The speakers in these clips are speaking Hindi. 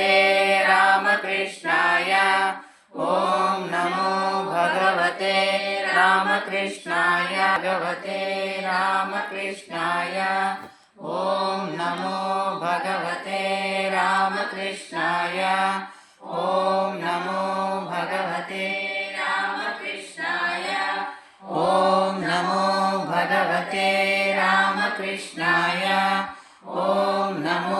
भगवते रामकृष्णाय। ॐ नमो भगवते रामकृष्णाय। भगवते रामकृष्णाय। ॐ नमो भगवते रामकृष्णाय। ॐ नमो भगवते रामकृष्णाय। ॐ नमो भगवते रामकृष्णाय। ॐ नमो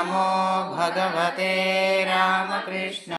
नमो भगवते रामकृष्ण।